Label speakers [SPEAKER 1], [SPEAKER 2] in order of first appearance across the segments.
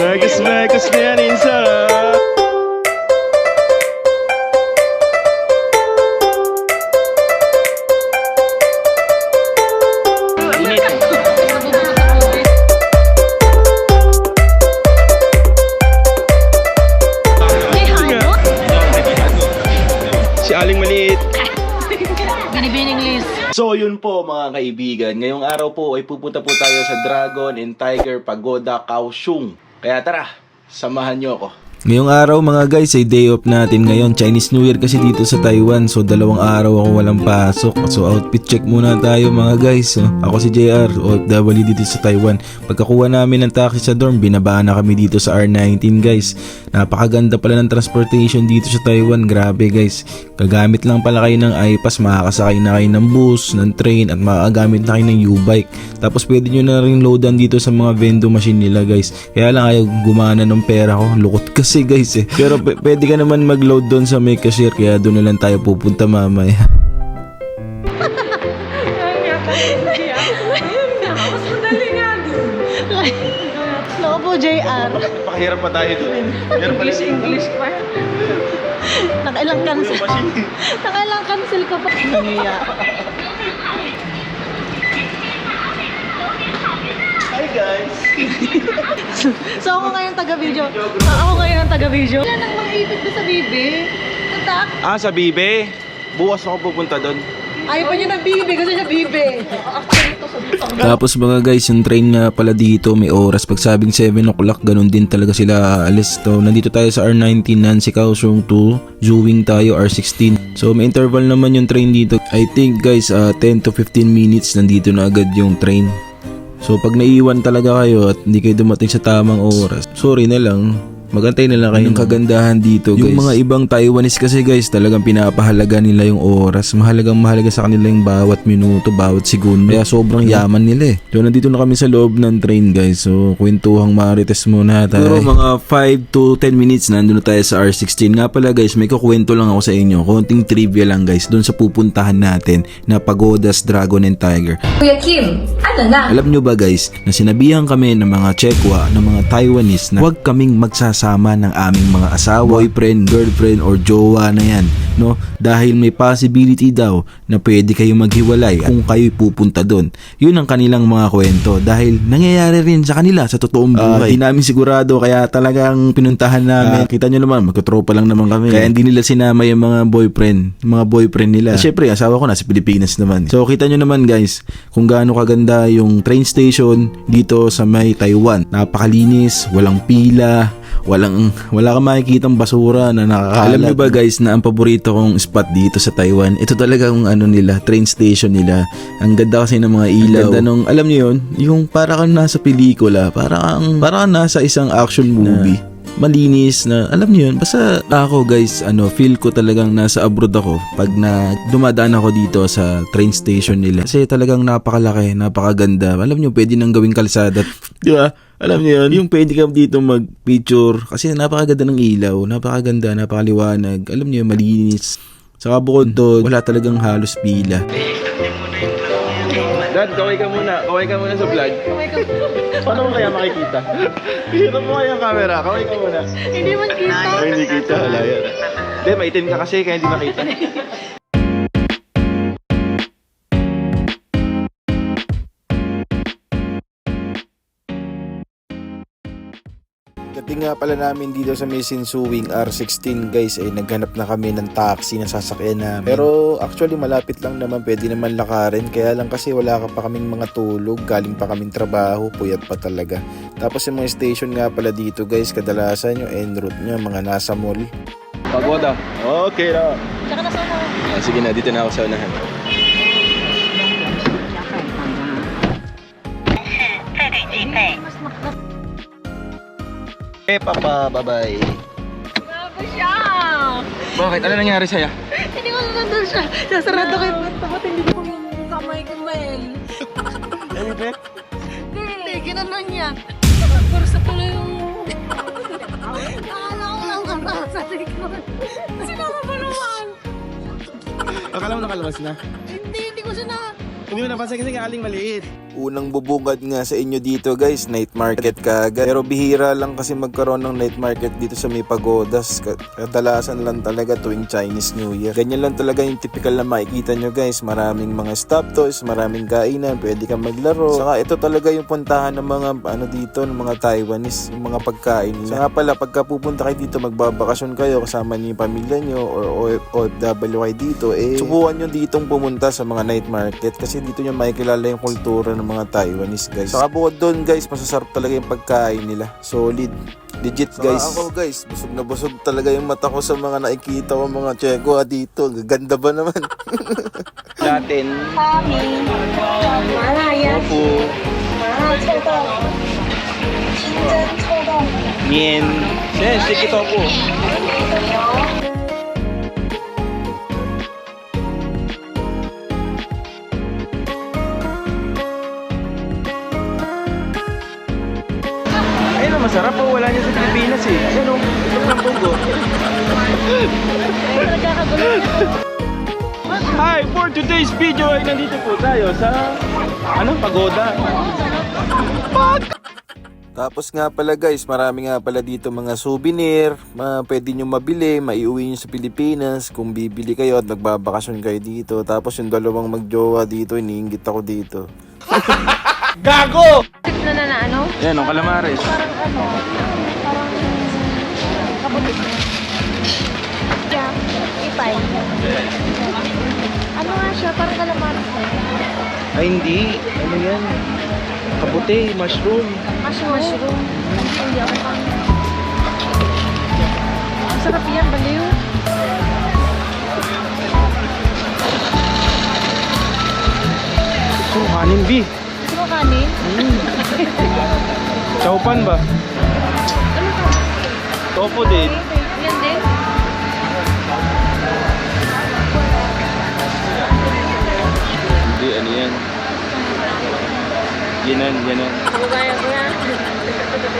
[SPEAKER 1] Mekos, mekos na yan, Insa.
[SPEAKER 2] May halo?
[SPEAKER 1] Si Aling Maliit.
[SPEAKER 2] Binibining list.
[SPEAKER 1] So yun po mga kaibigan, ngayong araw po ay pupunta po tayo sa Dragon and Tiger Pagoda Kaohsiung. Kaya tara, samahan nyo ako.
[SPEAKER 3] Ngayong araw mga guys ay day off natin ngayon. Chinese New Year kasi dito sa Taiwan. So dalawang araw ako walang pasok. So outfit check muna tayo mga guys. Ako si JR OFW dito sa Taiwan. Pagkakuha namin ng taxi sa dorm Binabaan na kami dito sa R19 guys. Napakaganda pala ng transportation dito sa Taiwan. Grabe guys. Gagamit lang pala kayo ng iPass Makakasakay na kayo ng bus, ng train At makakagamit na kayo ng U-bike. Tapos pwede nyo na rin loadan dito sa mga vending machine nila guys. Kaya lang ayaw gumana ng pera ko. Lukot kasi guys eh Pero p- pwede ka naman mag-load doon sa may cashier Kaya doon na lang tayo pupunta mamaya
[SPEAKER 2] Naku po, JR.
[SPEAKER 1] Pakahirap pa tayo dun. Meron pala si English pa.
[SPEAKER 2] Nakailang cancel. Nakailang cancel ka pa. Nangiya.
[SPEAKER 1] Hi guys.
[SPEAKER 2] So ako ngayon taga-video. So, ako ngayon ang taga-video. Wala nang mga ipit doon sa bibi. Tatak.
[SPEAKER 1] Ah, sa Bibe. Bukas ako pupunta doon.
[SPEAKER 2] Ayaw pa niya ng bibi. Gusto niya bibi.
[SPEAKER 3] Tapos mga guys, yung train nga pala dito may oras. Pag sabing 7 o'clock, ganun din talaga sila aalis. So, nandito tayo sa R19, Nancy Kaohsiung 2. Zhuwing tayo, R16. So, may interval naman yung train dito. I think guys, ah, 10 to 15 minutes nandito na agad yung train. So, pag naiiwan talaga kayo at hindi kayo dumating sa tamang oras, sorry na lang. Magantay na lang kayo. Yung kagandahan dito guys. Yung mga ibang Taiwanese kasi guys, talagang pinapahalaga nila yung oras. Mahalagang mahalaga sa kanila yung bawat minuto, bawat segundo. Kaya sobrang yaman nila eh. So nandito na kami sa loob ng train guys. So kwentuhang marites muna tayo. Pero mga 5 to 10 minutes nandun na tayo sa R16. Nga pala guys, may kukwento lang ako sa inyo. Konting trivia lang guys. Doon sa pupuntahan natin na Pagodas Dragon and Tiger.
[SPEAKER 4] Kuya Kim, ano na?
[SPEAKER 3] Alam nyo ba guys, na sinabihan kami ng mga Chekwa, ng mga Taiwanese na huwag kaming magsasama ng aming mga asawa, boyfriend, girlfriend, or jowa na yan. No? Dahil may possibility daw na pwede kayong maghiwalay kung kayo'y pupunta doon. Yun ang kanilang mga kwento dahil nangyayari rin sa kanila sa totoong buhay. Hindi namin sigurado kaya talagang pinuntahan namin. kita nyo naman, magkatropa lang naman kami. Kaya hindi nila sinama yung mga boyfriend, mga boyfriend nila. Siyempre, asawa ko nasa Pilipinas naman. So kita nyo naman guys, kung gaano kaganda yung train station dito sa may Taiwan. Napakalinis, walang pila, walang wala kang makikitang basura na nakakalat. Alam niyo ba guys na ang paborito kong spot dito sa Taiwan, ito talaga ang ano nila, train station nila. Ang ganda kasi ng mga ilaw. Ang ganda nung, alam niyo yun, yung para kang nasa pelikula, para kang, para kang nasa isang action movie. Malinis na alam niyo yun. Basta ako guys ano feel ko talagang nasa abroad ako pag na dumadaan ako dito sa train station nila. Kasi talagang napakalaki napakaganda. Alam niyo pwede nang gawing kalsada. Di ba? Alam niyo yun. Yung pwede ka dito mag picture kasi napakaganda ng ilaw napakaganda napakaliwanag. Alam niyo malinis. Saka bukod doon, wala talagang halos pila.
[SPEAKER 1] Dad, kaway ka muna. Kaway ka muna sa vlog. Paano mo kaya makikita? Hirap mo kaya ang camera. Kaway ka muna.
[SPEAKER 2] Hindi man kita.
[SPEAKER 1] Ay, hindi kita. Wala yan. Hindi, maitim ka kasi kaya hindi makita.
[SPEAKER 3] Dating nga pala namin dito sa may Sinsuwing R16 guys ay naghanap na kami ng taxi na sasakyan namin. Pero actually malapit lang naman pwede naman lakarin kaya lang kasi wala ka pa kaming mga tulog galing pa kaming trabaho puyat pa talaga. Tapos yung mga station nga pala dito guys kadalasan yung en route nyo mga nasa mall.
[SPEAKER 1] Pagoda. Okay na.
[SPEAKER 2] Tsaka na sana.
[SPEAKER 1] Ah, sige na, dito na ako sa unahan. Eh, papa, bye-bye.
[SPEAKER 2] Grabe siya.
[SPEAKER 1] Bakit? Ano nangyari sa'yo?
[SPEAKER 2] Hindi ko sunod siya. Sasarado yung tapat. Hindi ko yung kamay ko, Mel.
[SPEAKER 1] Hindi.
[SPEAKER 2] Hindi, ginanon niya. Pursa tuloy yung... Akala ko lang kata sa likod. Sinama pa naman.
[SPEAKER 1] Akala mo nakalabas na?
[SPEAKER 2] Hindi, hindi ko siya na...
[SPEAKER 1] Hindi mo napansin kasi nga aling maliit.
[SPEAKER 3] Unang bubungad nga sa inyo dito guys, night market kagad. Pero bihira lang kasi magkaroon ng night market dito sa may pagodas. Ka- Kadalasan lang talaga tuwing Chinese New Year. Ganyan lang talaga yung typical na makikita nyo guys. Maraming mga stop toys, maraming kainan, pwede kang maglaro. Saka ito talaga yung puntahan ng mga ano dito, ng mga Taiwanese, yung mga pagkain nila. Saka pala, pagka pupunta kayo dito, magbabakasyon kayo kasama niyo yung pamilya nyo or OFW dito, eh subukan nyo ditong pumunta sa mga night market kasi dito nyo makikilala yung kultura ng mga Taiwanese guys. Saka bukod doon guys, masasarap talaga yung pagkain nila. Solid. Legit Saka guys. ako guys, busog na busog talaga yung mata ko sa mga nakikita ko mga Cheko ah, dito. Gaganda ba naman?
[SPEAKER 4] Latin. Kami. Malaya.
[SPEAKER 1] Opo. Malaya. Yen. Sige, sige po. Masarap po. Wala niya sa Pilipinas eh. Ayun o. Ito ng pugo. Hi! For today's video ay nandito po tayo sa ano? Pagoda.
[SPEAKER 3] Tapos nga pala guys, marami nga pala dito mga souvenir, mga pwede nyo mabili, maiuwi nyo sa Pilipinas kung bibili kayo at nagbabakasyon kayo dito. Tapos yung dalawang magjowa dito, iniinggit ako dito.
[SPEAKER 1] Gago!
[SPEAKER 2] Na na na ano?
[SPEAKER 1] Yan o, calamares.
[SPEAKER 2] Parang ano? Parang kabuti. Yeah, ipay. Ano nga siya? Parang kalamaris na.
[SPEAKER 1] Ay hindi. Ano yan? Kabuti, mushroom.
[SPEAKER 2] Mushroom. Mushroom. Hindi ako pang... Ang sarap yan, baliw.
[SPEAKER 1] So, kanin B.
[SPEAKER 2] Mo kanin?
[SPEAKER 1] Chowpan ba?
[SPEAKER 2] Ano to?
[SPEAKER 1] Tofu din.
[SPEAKER 2] Yan din?
[SPEAKER 1] Hindi, ano yan? Yanan, yanan.
[SPEAKER 2] Kaya ko yan.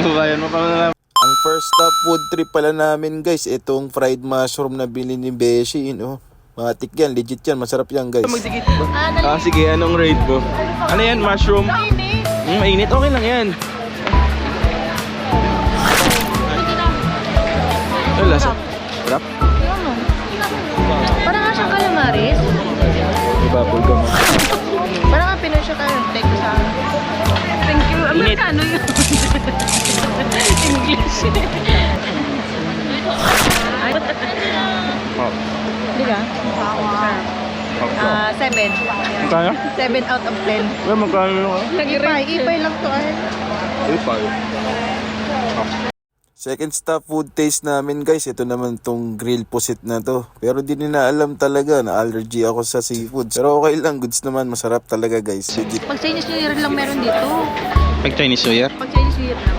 [SPEAKER 1] Bukayan mo pa na
[SPEAKER 3] Ang first stop food trip pala namin guys, itong fried mushroom na bili ni Beshi, no? Matik yan, legit yan, masarap yan guys.
[SPEAKER 1] Magdikit
[SPEAKER 2] Ah,
[SPEAKER 1] Ah, sige, anong rate mo? Ano yan, mushroom?
[SPEAKER 2] Kainin.
[SPEAKER 1] Hmm, mainit, okay lang yan. Ano lasa?
[SPEAKER 2] No? Parang nga siyang calamaris.
[SPEAKER 1] May bubble gum.
[SPEAKER 2] Parang nga Pinoy siya kayo. Take ko sa akin. Thank you. Amerikano yun. English. Ay. Di ba? Ah, seven.
[SPEAKER 1] Kaya?
[SPEAKER 2] Seven out of ten.
[SPEAKER 1] Well, magkano yung ano?
[SPEAKER 2] Ipay. Ipay lang to ay.
[SPEAKER 1] Uy, payo.
[SPEAKER 3] Second stop food taste namin guys, ito naman tong grill pusit na to. Pero di nila alam talaga na allergy ako sa seafood. Pero okay lang, goods naman, masarap talaga guys.
[SPEAKER 2] Pag Chinese New Year lang meron dito.
[SPEAKER 1] Pag Chinese New Year?
[SPEAKER 2] Pag Chinese New Year lang.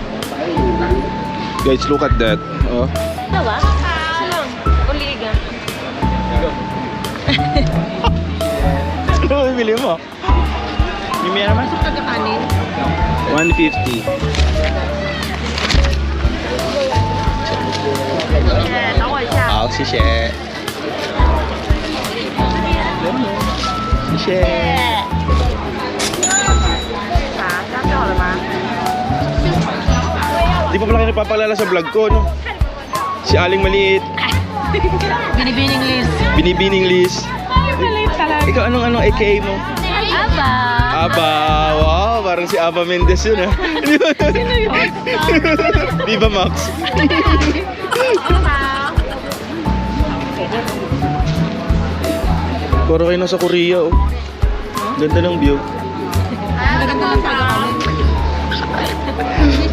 [SPEAKER 1] Guys, look at that. Oh.
[SPEAKER 2] Dawa?
[SPEAKER 1] Ano bibili mo? Mimi naman?
[SPEAKER 2] Pagkakanin.
[SPEAKER 1] 150.
[SPEAKER 2] Eh, tawa siya.
[SPEAKER 1] 好，谢谢。谢谢。Di pa pala kayo napapalala sa vlog ko, no? Si Aling Maliit,
[SPEAKER 2] Binibining Liz.
[SPEAKER 1] Binibining Liz. Ikaw, anong anong AKA mo?
[SPEAKER 2] Aba.
[SPEAKER 1] Aba, wow, parang si Aba Mendez yun, ah. Sino yun? Viva Max. Puro kayo nasa Korea, oh. Ganda ng view.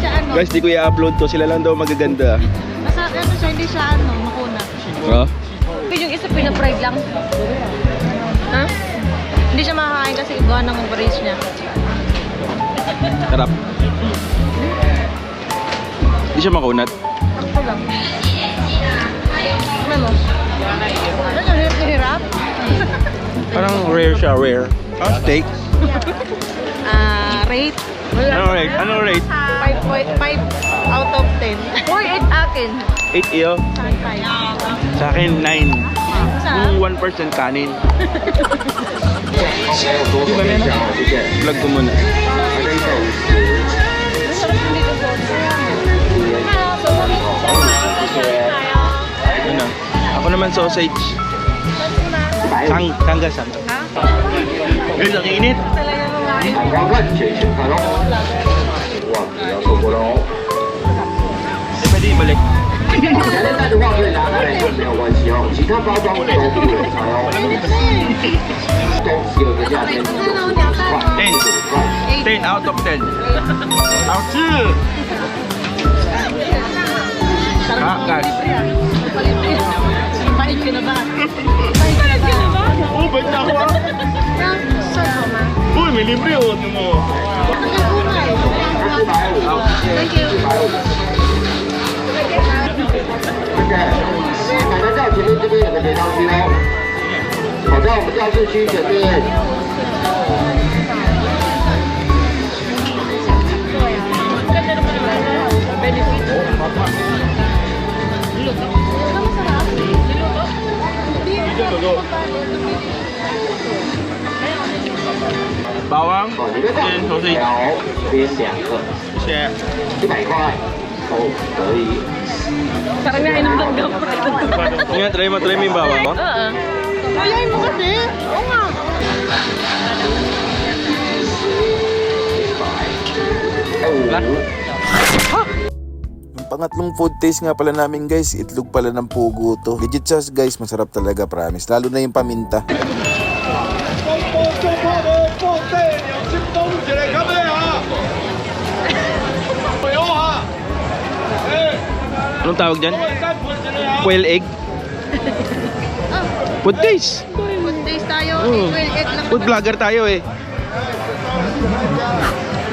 [SPEAKER 2] Ano.
[SPEAKER 1] Guys, di ko i-upload to. Sila lang daw magaganda.
[SPEAKER 2] Basta ano siya, hindi siya ano, makuna.
[SPEAKER 1] Oh?
[SPEAKER 2] Yung isa pinapride lang. Ha? Hindi siya makakain kasi gawa ng brace niya.
[SPEAKER 1] Sarap. Di siya makunat.
[SPEAKER 2] Sakto lang. Ano mo? Ano yung hirap na hirap?
[SPEAKER 1] Parang rare siya, rare. Ah, steak.
[SPEAKER 2] Ah, rate?
[SPEAKER 1] Anong rate? Anong rate?
[SPEAKER 2] 5.5 out of 10. Uy, 8 akin.
[SPEAKER 1] 8 iyo.
[SPEAKER 2] Sa akin 5.
[SPEAKER 1] Sa akin, 9.
[SPEAKER 2] Sa ah.
[SPEAKER 1] Yung 1% kanin. Di ba? Vlog ko muna. Ano? Ako naman sausage. Sang, sangga, sangga. Guys, ang init.
[SPEAKER 2] 先
[SPEAKER 5] 观看，全新款哦千万不要错过了哦没有关系哦其他包装我都有都有拆哦都十二个价钱九十九块
[SPEAKER 1] 电池
[SPEAKER 2] 五块
[SPEAKER 5] Ten，Top Two。看，快一点，快一，这边有个结账区哦。好在我们教室区前面。
[SPEAKER 1] Bawang.
[SPEAKER 5] 哦，你的
[SPEAKER 1] Yan,
[SPEAKER 5] 条
[SPEAKER 1] sausage.
[SPEAKER 5] 这边两个，
[SPEAKER 1] 谢谢
[SPEAKER 5] 一百块都，可以。
[SPEAKER 1] Nga, try mo, try mo yung bawang mo.
[SPEAKER 2] Oo. Ayayin mo kasi. Oo nga.
[SPEAKER 3] Ang pangatlong food taste nga pala namin guys, itlog pala ng pugo to. Legit siya guys, masarap talaga promise. Lalo na yung paminta.
[SPEAKER 1] Anong tawag dyan? Quail egg? Food taste.
[SPEAKER 2] Food taste tayo. Egg lang.
[SPEAKER 1] Food vlogger tayo eh.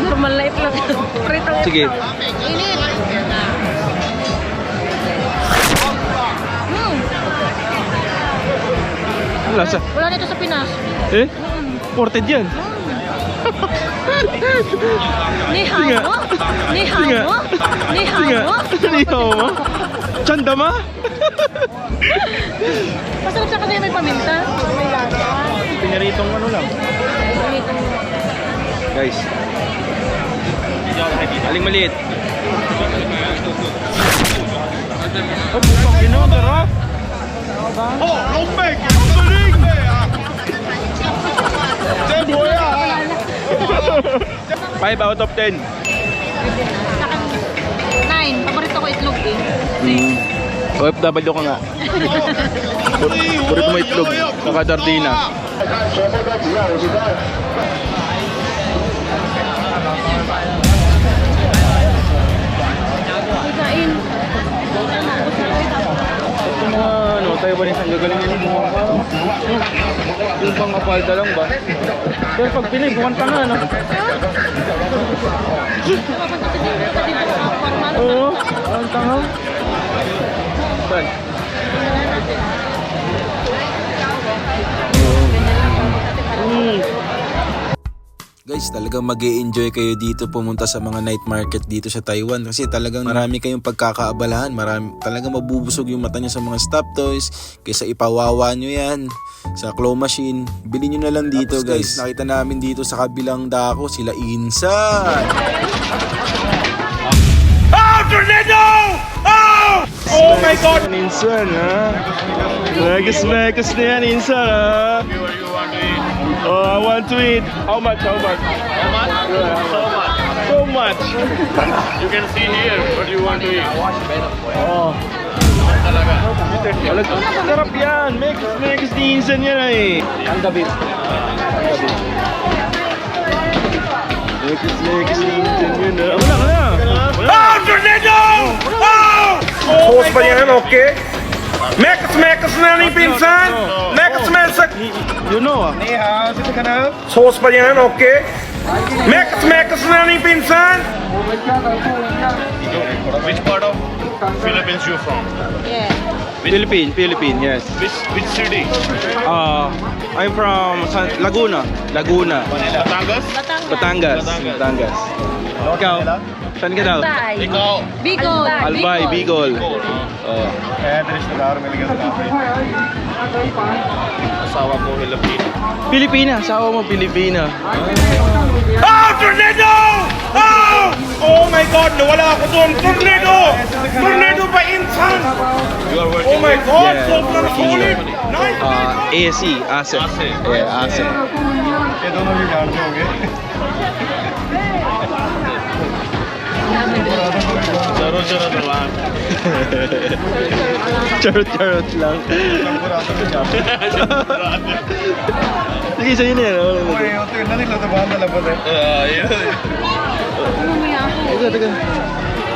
[SPEAKER 2] Normal life lang. Prito
[SPEAKER 1] Sige.
[SPEAKER 2] Init. Hmm.
[SPEAKER 1] Ang lasa.
[SPEAKER 2] Wala nito sa Pinas.
[SPEAKER 1] Eh? Ported yan.
[SPEAKER 2] Ni
[SPEAKER 1] Sige.
[SPEAKER 2] mo? Ni
[SPEAKER 1] Sige.
[SPEAKER 2] mo? Ni
[SPEAKER 1] Sige.
[SPEAKER 2] mo?
[SPEAKER 1] Nihaw mo. Chanda ma?
[SPEAKER 2] Masarap siya kasi may paminta. May lasa.
[SPEAKER 1] Pinaritong ano lang. Guys. Aling maliit. Oh, putang ina, ang sarap. Oh, lombek! Galing! Seboya! 5 out of 10. OFW ka nga. Purito mo itlog. Saka dardina.
[SPEAKER 2] Kain.
[SPEAKER 1] Yung mga ano, Taiwanese ang gagaling mga yung pang kapalda lang ba? Pero pag Pinay, bukan pa nga, no? Oo, ang tanga. Saan? Mm.
[SPEAKER 3] Guys, talagang mag enjoy kayo dito pumunta sa mga night market dito sa Taiwan kasi talagang marami kayong pagkakaabalahan. Marami, talagang mabubusog yung mata nyo sa mga stop toys kaysa ipawawa nyo yan sa claw machine. Bili nyo na lang dito guys. Nakita namin dito sa kabilang dako sila Insan.
[SPEAKER 1] Oh my God! Insan, ha? Megas-megas na yan, Insan, ha? Oh, I want to eat. How much? How much? How much? So much. So much.
[SPEAKER 6] You can see here what you want to eat.
[SPEAKER 1] Oh. Sarap yan. Megas ni Insan yan, eh. Ang gabi. Megas, megas ni Insan yan? Wala ka na. Ah, Tornado! Ah!
[SPEAKER 7] Sauce pa yan, okay? Mekas mekas na ni pinsan! Mekas mekas!
[SPEAKER 1] You know, ah.
[SPEAKER 7] Sauce pa yan, okay? Mekas mekas na ni pinsan!
[SPEAKER 6] Which part of Philippines you from?
[SPEAKER 2] Yeah.
[SPEAKER 1] Philippine, Philippine, yes.
[SPEAKER 6] Which which city?
[SPEAKER 1] Uh, I'm from San- Laguna. Laguna.
[SPEAKER 6] Batangas?
[SPEAKER 2] Batangas.
[SPEAKER 1] Batangas. Batangas. Ikaw? Saan ka daw?
[SPEAKER 6] Ikaw.
[SPEAKER 2] Bicol.
[SPEAKER 1] Albay, Bicol. Oh.
[SPEAKER 6] Asawa ko Filipino.
[SPEAKER 1] Pilipina, asawa mo Pilipina.
[SPEAKER 7] Ah, tornado! Ah! Oh my God, nawala ako doon. Tornado! Tornado
[SPEAKER 6] are working
[SPEAKER 7] Oh my God,
[SPEAKER 1] Yeah.
[SPEAKER 7] sobrang solid. Nice.
[SPEAKER 1] Uh, ASE, ASE.
[SPEAKER 6] ASE.
[SPEAKER 1] Yeah, ASE.
[SPEAKER 6] Charo charo na lang.
[SPEAKER 1] Charot-charot lang. Sige, sa'yo na yan. Wala na.
[SPEAKER 6] Ah, yun.
[SPEAKER 1] Teka, teka.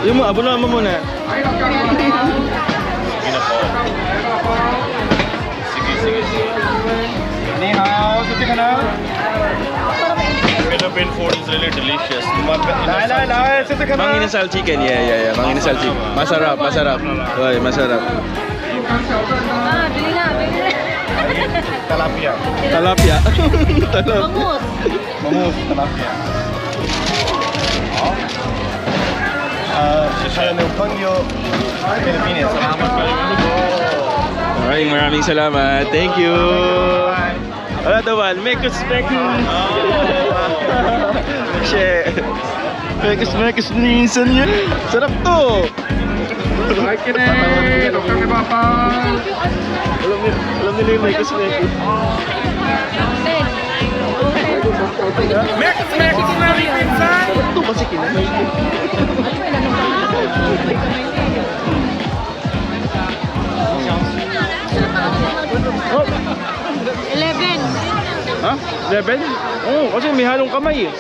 [SPEAKER 1] Yung mo, abuna mo muna.
[SPEAKER 6] Sige na po. Sige, sige, sige. Philippine food is really delicious.
[SPEAKER 1] Mang inasal chicken, yeah, yeah, yeah. Mang inasal chicken. Masarap, masarap. Oy, masarap.
[SPEAKER 2] Ah, bili na, bili na.
[SPEAKER 1] Talapia. Talap.
[SPEAKER 2] Bangus.
[SPEAKER 1] Maraming maraming salamat. Thank you. Wala daw man. Mekus, mekus. Shit. Mekus, mekus minsan yun. Sarap to. Alam nila, alam nila yung mekus, mekus.
[SPEAKER 7] Mekas, mekas na rin insan.
[SPEAKER 1] Sarap to kasi kinamay ko.
[SPEAKER 2] Eleven.
[SPEAKER 1] Ha? Level? Oo, oh, kasi may halong kamay eh.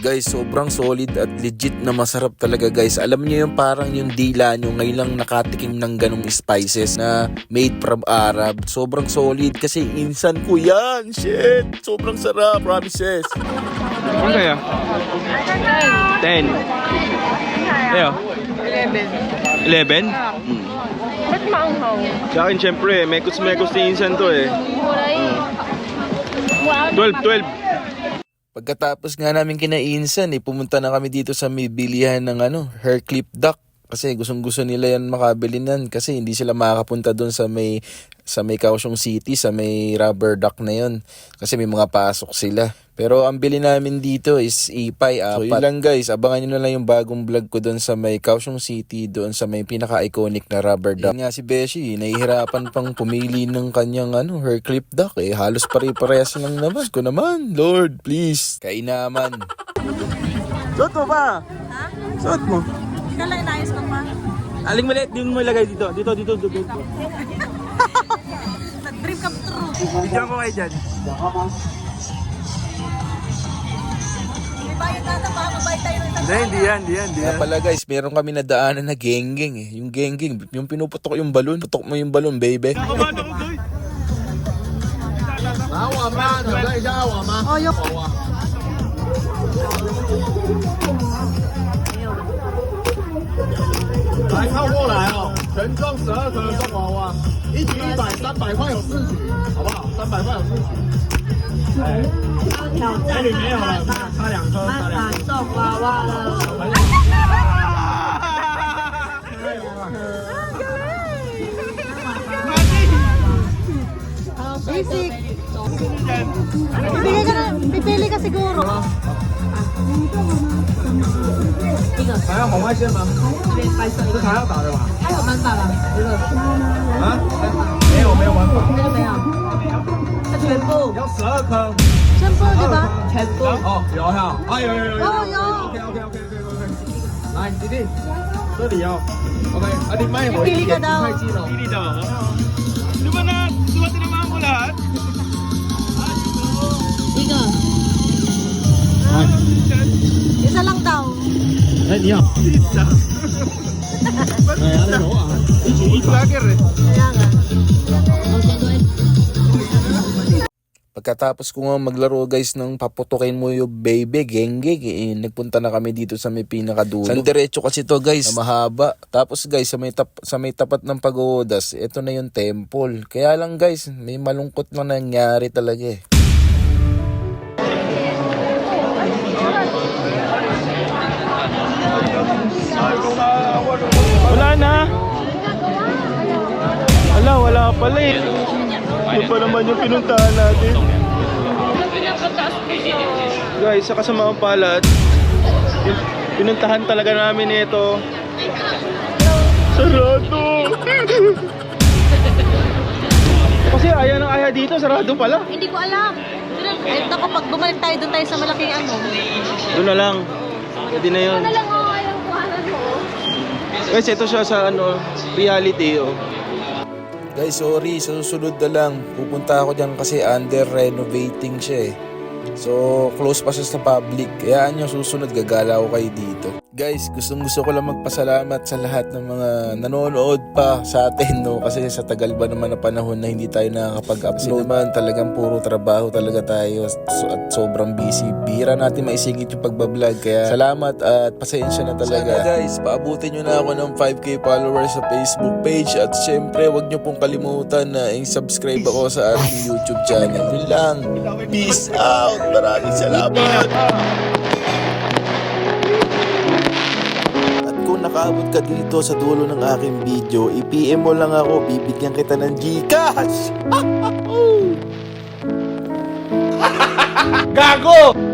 [SPEAKER 3] Guys, sobrang solid at legit na masarap talaga guys. Alam niyo yung parang yung dila nyo ngayon lang nakatikim ng ganong spices na made from Arab. Sobrang solid kasi insan ko yan. Shit! Sobrang sarap. Promises.
[SPEAKER 1] Ano kaya? 10. Ayo. 11. 11? Hmm.
[SPEAKER 2] Ba't maanghaw?
[SPEAKER 1] Sa akin, syempre, mekos-mekos ni Insan to eh.
[SPEAKER 2] Kulay. Wow.
[SPEAKER 1] 12, 12.
[SPEAKER 3] Pagkatapos nga namin kinainsan, eh, pumunta na kami dito sa may bilihan ng ano, hair clip duck. Kasi gustong gusto nila yan makabili nan kasi hindi sila makakapunta doon sa may sa may Kaohsiung City, sa may rubber duck na yon kasi may mga pasok sila. Pero ang bili namin dito is ipay apat. So yun lang guys, abangan nyo na lang yung bagong vlog ko doon sa may Kaohsiung City, doon sa may pinaka-iconic na rubber duck. Yun nga si Beshi, nahihirapan pang pumili ng kanyang ano, hair clip duck eh. Halos pare-parehas lang naman. Ko naman, Lord, please. Kainaman.
[SPEAKER 1] Suot mo ba? Ha? Suot mo.
[SPEAKER 2] Kala inayos ko pa.
[SPEAKER 1] Aling maliit, din mo ilagay dito. Dito, dito, dito. dito.
[SPEAKER 2] Nag-dream come true.
[SPEAKER 1] Bigyan ko kayo dyan.
[SPEAKER 2] Na
[SPEAKER 1] Hindi, hindi yan, hindi yan, hindi
[SPEAKER 3] Kaya pala guys, meron kami nadaanan na genggeng eh. Yung genggeng, yung pinuputok yung balon. Putok mo yung balon, baby.
[SPEAKER 2] Oh, yung...
[SPEAKER 8] 来靠过来哦，全装十二个人送娃娃，一局一百，三百块有四局，好不好？三百块有四局。哎，这里没有了，差两颗，差两颗。
[SPEAKER 2] 送娃娃了。 Basic. Bibigay ka na, pipili ka siguro.
[SPEAKER 8] 还要红外线吗？这还要打的吧？
[SPEAKER 2] 还有满打了，这个
[SPEAKER 8] 啊？没有没有玩法，
[SPEAKER 2] 这个没有，它全部
[SPEAKER 8] 要十二颗。
[SPEAKER 2] 全部。对吧？全部。
[SPEAKER 8] 哦，有哈，啊有有有有。
[SPEAKER 2] 哦有。
[SPEAKER 8] OK OK OK OK OK。来，弟弟，这里哦。OK，啊你慢一会儿
[SPEAKER 2] ，Pili ka
[SPEAKER 8] 眼睛
[SPEAKER 2] daw.
[SPEAKER 8] 太近了。
[SPEAKER 1] Pili daw ako. Di ba na, di ba tinamaan
[SPEAKER 2] Ay. Isa lang daw.
[SPEAKER 8] Ay, niya. Isa. Ay, ano daw ah.
[SPEAKER 1] Vlogger eh.
[SPEAKER 2] Kaya nga.
[SPEAKER 3] Pagkatapos ko nga maglaro guys ng paputukin mo yung baby, gengge, eh, nagpunta na kami dito sa may pinakadulo. San diretso kasi to guys. Na mahaba. Tapos guys, sa may, tap, sa may tapat ng pagodas, ito na yung temple. Kaya lang guys, may malungkot na nangyari talaga eh.
[SPEAKER 1] Wala na. Wala, wala pala eh. Ito pa naman yung pinuntahan natin. Guys, sa kasamaang palad, pin- pinuntahan talaga namin ito. Sarado! Kasi aya ng aya dito, sarado pala.
[SPEAKER 2] Hindi ko alam. Eh, ako, pag bumalik tayo doon tayo sa malaking ano.
[SPEAKER 1] Doon na lang. Pwede na yun.
[SPEAKER 2] lang ako ayaw kuhanan mo.
[SPEAKER 1] Guys, ito siya sa ano, reality oh.
[SPEAKER 3] Guys, sorry, susunod na lang. Pupunta ako dyan kasi under renovating siya eh. So, close pa siya sa public. Kaya nyo susunod, gagala ko kayo dito. Guys, gustong gusto ko lang magpasalamat sa lahat ng mga nanonood pa sa atin, no? Kasi sa tagal ba naman na panahon na hindi tayo nakakapag-upload naman, talagang puro trabaho talaga tayo so- at sobrang busy. Bihira natin maisigit yung pagbablog. Kaya salamat at pasensya na talaga. Sana guys, paabutin nyo na ako ng 5k followers sa Facebook page at syempre, wag nyo pong kalimutan na i-subscribe ako sa ating YouTube channel. Yun lang. Peace out! Maraming salamat! Nakaabot ka dito sa dulo ng aking video, i-PM mo lang ako, bibigyan kita ng Gcash!
[SPEAKER 7] Gago!